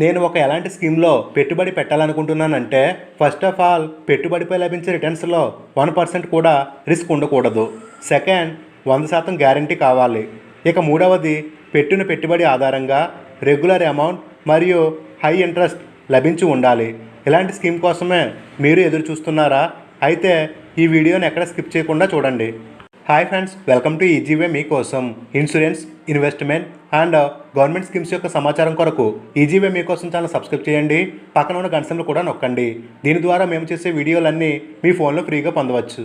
నేను ఒక ఎలాంటి స్కీమ్లో పెట్టుబడి పెట్టాలనుకుంటున్నానంటే ఫస్ట్ ఆఫ్ ఆల్ పెట్టుబడిపై లభించే రిటర్న్స్లో వన్ పర్సెంట్ కూడా రిస్క్ ఉండకూడదు. సెకండ్ వంద శాతం గ్యారంటీ కావాలి. ఇక మూడవది పెట్టిన పెట్టుబడి ఆధారంగా రెగ్యులర్ అమౌంట్ మరియు హై ఇంట్రెస్ట్ లభించి ఉండాలి. ఇలాంటి స్కీమ్ కోసమే మీరు ఎదురు చూస్తున్నారా అయితే ఈ వీడియోని ఎక్కడ స్కిప్ చేయకుండా చూడండి. Hi friends welcome to easy way మీకోసం insurance investment and government schemes యొక్క సమాచారం కొరకు ఈజీవే మీకోసం ఛానల్ సబ్స్క్రైబ్ చేయండి. పక్కన ఉన్న గంటలు కూడా నొక్కండి. దీని ద్వారా మేము చేసే వీడియోలన్నీ మీ ఫోన్లో ఫ్రీగా పొందవచ్చు.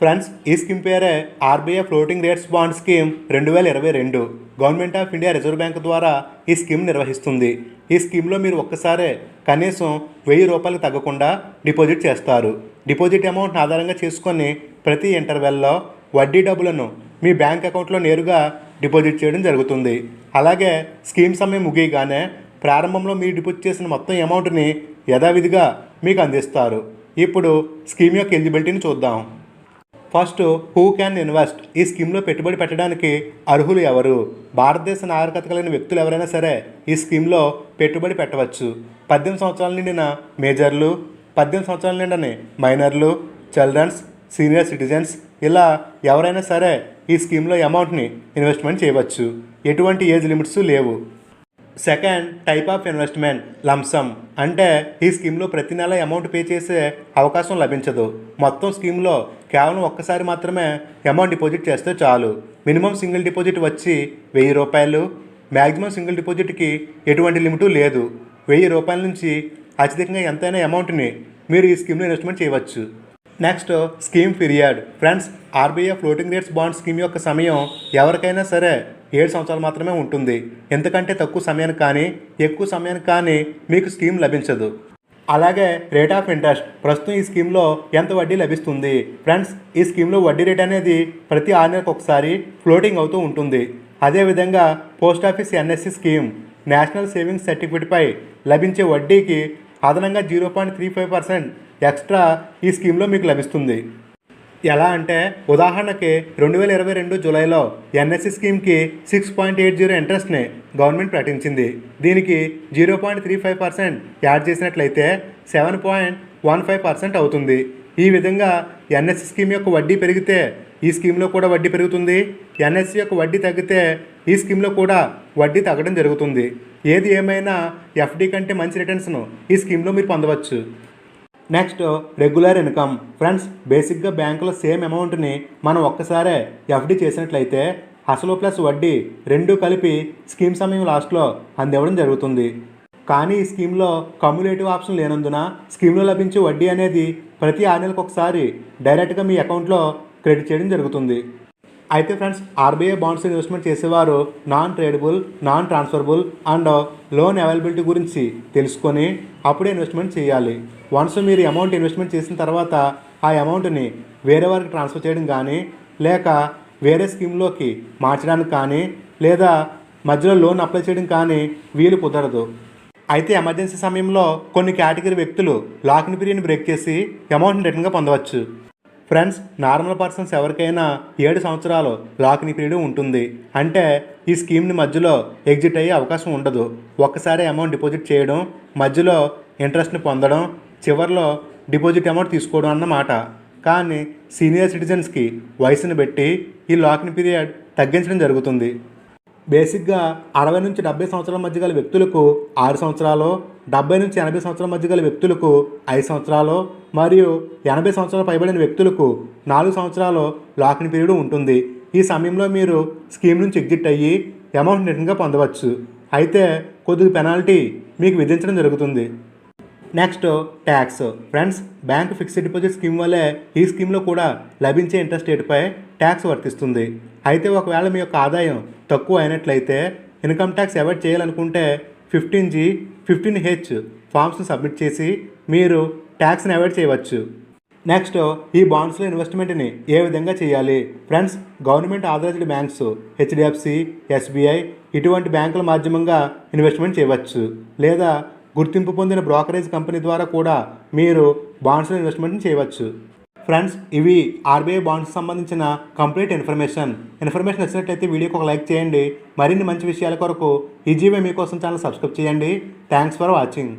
ఫ్రెండ్స్ ఈ స్కీమ్ పేరే RBI floating rates bond scheme రెండు వేల ఇరవై రెండు. Government of India reserve bank ద్వారా ఈ స్కీమ్ నిర్వహిస్తుంది. ఈ స్కీమ్లో మీరు ఒక్కసారే కనీసం వెయ్యి రూపాయలు తగ్గకుండా డిపాజిట్ చేస్తారు. డిపాజిట్ అమౌంట్ ఆధారంగా చేసుకొని ప్రతి ఇంటర్వెల్లో వడ్డీ డబ్బులను మీ బ్యాంక్ అకౌంట్లో నేరుగా డిపాజిట్ చేయడం జరుగుతుంది. అలాగే స్కీమ్ సమయం ముగియగానే ప్రారంభంలో మీరు డిపాజిట్ చేసిన మొత్తం అమౌంట్ని యథావిధిగా మీకు అందిస్తారు. ఇప్పుడు స్కీమ్ యొక్క ఎలిజిబిలిటీని చూద్దాం. First who can invest? ఈ స్కీమ్లో పెట్టుబడి పెట్టడానికి అర్హులు ఎవరు? భారతదేశ నాగరికత కలిగిన వ్యక్తులు ఎవరైనా సరే ఈ స్కీమ్లో పెట్టుబడి పెట్టవచ్చు. పద్దెనిమిది సంవత్సరాల నిండిన మేజర్లు పద్దెనిమిది సంవత్సరాల నిండని మైనర్లు చిల్డ్రన్స్ సీనియర్ సిటిజన్స్ ఇలా ఎవరైనా సరే ఈ స్కీమ్లో అమౌంట్ని ఇన్వెస్ట్మెంట్ చేయవచ్చు. ఎటువంటి ఏజ్ లిమిట్స్ లేవు. Second type of investment lump sum అంటే ఈ స్కీమ్లో ప్రతి నెల అమౌంట్ పే చేసే అవకాశం లభించదు. మొత్తం స్కీమ్లో కేవలం ఒక్కసారి మాత్రమే అమౌంట్ డిపాజిట్ చేస్తే చాలు. మినిమం సింగిల్ డిపాజిట్ వచ్చి వెయ్యి రూపాయలు. మ్యాక్సిమం సింగిల్ డిపాజిట్కి ఎటువంటి లిమిటు లేదు. వెయ్యి రూపాయల నుంచి అత్యధికంగా ఎంతైనా అమౌంట్ని మీరు ఈ స్కీమ్లో ఇన్వెస్ట్మెంట్ చేయవచ్చు. Next scheme period friends RBI floating rates bond scheme యొక్క సమయం ఎవరికైనా సరే ఏడు సంవత్సరాలు మాత్రమే ఉంటుంది. ఎందుకంటే తక్కువ సమయానికి కానీ ఎక్కువ సమయానికి కానీ మీకు స్కీమ్ లభించదు. అలాగే రేట్ ఆఫ్ ఇంట్రెస్ట్ ప్రస్తుతం ఈ స్కీమ్లో ఎంత వడ్డీ లభిస్తుంది? ఫ్రెండ్స్ ఈ స్కీమ్లో వడ్డీ రేట్ అనేది ప్రతి ఆరు నెలలకు ఒకసారి ఫ్లోటింగ్ అవుతూ ఉంటుంది. అదేవిధంగా post office NSC scheme national savings సర్టిఫికేట్పై లభించే వడ్డీకి అదనంగా zero point three five percent extra ఈ స్కీమ్లో మీకు లభిస్తుంది. ఎలా అంటే ఉదాహరణకి రెండు వేల ఇరవై రెండు జూలైలో ఎన్ఎస్సి స్కీమ్కి సిక్స్ పాయింట్ ఎయిట్ జీరో ఇంట్రెస్ట్ని గవర్నమెంట్ ప్రకటించింది. దీనికి zero point three five percent add చేసినట్లయితే seven point one five percent అవుతుంది. ఈ విధంగా ఎన్ఎస్సి స్కీమ్ యొక్క వడ్డీ పెరిగితే ఈ స్కీమ్లో కూడా వడ్డీ పెరుగుతుంది. ఎన్ఎస్సి యొక్క వడ్డీ తగ్గితే ఈ స్కీమ్లో కూడా వడ్డీ తగ్గడం జరుగుతుంది. ఏది ఏమైనా ఎఫ్డి కంటే మంచి రిటర్న్స్ను ఈ స్కీమ్లో మీరు పొందవచ్చు. నెక్స్ట్ రెగ్యులర్ ఇన్కమ్ ఫ్రెండ్స్ బేసిక్గా బ్యాంకులో సేమ్ అమౌంట్ని మనం ఒక్కసారే ఎఫ్డి చేసినట్లయితే అసలు ప్లస్ వడ్డీ రెండు కలిపి స్కీమ్ సమయం లాస్ట్లో అందివ్వడం జరుగుతుంది. కానీ ఈ స్కీమ్లో కమ్యులేటివ్ ఆప్షన్ లేనందున స్కీమ్లో లభించే వడ్డీ అనేది ప్రతి ఆరు నెలలకు ఒకసారి డైరెక్ట్గా మీ అకౌంట్లో క్రెడిట్ చేయడం జరుగుతుంది. అయితే ఫ్రెండ్స్ ఆర్బీఐ బాండ్స్ ఇన్వెస్ట్మెంట్ చేసేవారు non tradable non transferable and loan availability గురించి తెలుసుకొని అప్పుడే ఇన్వెస్ట్మెంట్ చేయాలి. వన్స్ మీరు అమౌంట్ ఇన్వెస్ట్మెంట్ చేసిన తర్వాత ఆ అమౌంట్ని వేరే వారికి ట్రాన్స్ఫర్ చేయడం కానీ లేక వేరే స్కీమ్లోకి మార్చడానికి కానీ లేదా మధ్యలో లోన్ అప్లై చేయడం కానీ వీలు కుదరదు. అయితే ఎమర్జెన్సీ సమయంలో కొన్ని కేటగిరీ వ్యక్తులు లాకిన్ పీరియడ్ని బ్రేక్ చేసి అమౌంట్ని రిటర్న్గా పొందవచ్చు. ఫ్రెండ్స్ నార్మల్ పర్సన్స్ ఎవరికైనా ఏడు సంవత్సరాలు లాకిన్ పీరియడ్ ఉంటుంది. అంటే ఈ స్కీమ్ని మధ్యలో ఎగ్జిట్ అయ్యే అవకాశం ఉండదు. ఒక్కసారి అమౌంట్ డిపాజిట్ చేయడం మధ్యలో ఇంట్రెస్ట్ని పొందడం చివరిలో డిపాజిట్ అమౌంట్ తీసుకోవడం అన్నమాట. కానీ సీనియర్ సిటిజన్స్కి వయసుని బట్టి ఈ లాకిన్ పీరియడ్ తగ్గించడం జరుగుతుంది. బేసిక్గా అరవై నుంచి డెబ్బై సంవత్సరాల మధ్య గల వ్యక్తులకు ఆరు సంవత్సరాలు డెబ్బై నుంచి ఎనభై సంవత్సరాల మధ్య గల వ్యక్తులకు ఐదు సంవత్సరాలు మరియు ఎనభై సంవత్సరాలు పైబడిన వ్యక్తులకు నాలుగు సంవత్సరాలు లాకిన్ పీరియడ్ ఉంటుంది. ఈ సమయంలో మీరు స్కీమ్ నుంచి ఎగ్జిట్ అయ్యి అమౌంట్ రిటర్న్గా పొందవచ్చు. అయితే కొద్దిగా పెనాల్టీ మీకు విధించడం జరుగుతుంది. Next tax friends bank fixed deposit scheme వల్లే ఈ స్కీమ్లో కూడా లభించే ఇంట్రెస్ట్ రేటుపై ట్యాక్స్ వర్తిస్తుంది. అయితే ఒకవేళ మీ యొక్క ఆదాయం తక్కువ అయినట్లయితే ఇన్కమ్ ట్యాక్స్ అవాయిడ్ చేయాలనుకుంటే ఫిఫ్టీన్ జీ ఫిఫ్టీన్ హెచ్ ఫామ్స్ని సబ్మిట్ చేసి మీరు ట్యాక్స్ని అవాయిడ్ చేయవచ్చు. నెక్స్ట్ ఈ బాండ్స్లో ఇన్వెస్ట్మెంట్ని ఏ విధంగా చేయాలి? Friends government authorised banks HDFC SBI ఇటువంటి బ్యాంకుల మాధ్యమంగా ఇన్వెస్ట్మెంట్ చేయవచ్చు. లేదా గుర్తింపు పొందిన బ్రోకరేజ్ కంపెనీ ద్వారా కూడా మీరు బాండ్స్లో ఇన్వెస్ట్మెంట్ చేయవచ్చు. ఫ్రెండ్స్ ఇవి ఆర్బీఐ బాండ్స్ సంబంధించిన కంప్లీట్ ఇన్ఫర్మేషన్ ఇన్ఫర్మేషన్ నచ్చినట్లయితే వీడియోకి ఒక లైక్ చేయండి. మరిన్ని మంచి విషయాల కొరకు ఈజీవే మీకోసం ఛానల్ సబ్స్క్రైబ్ చేయండి. Thanks for watching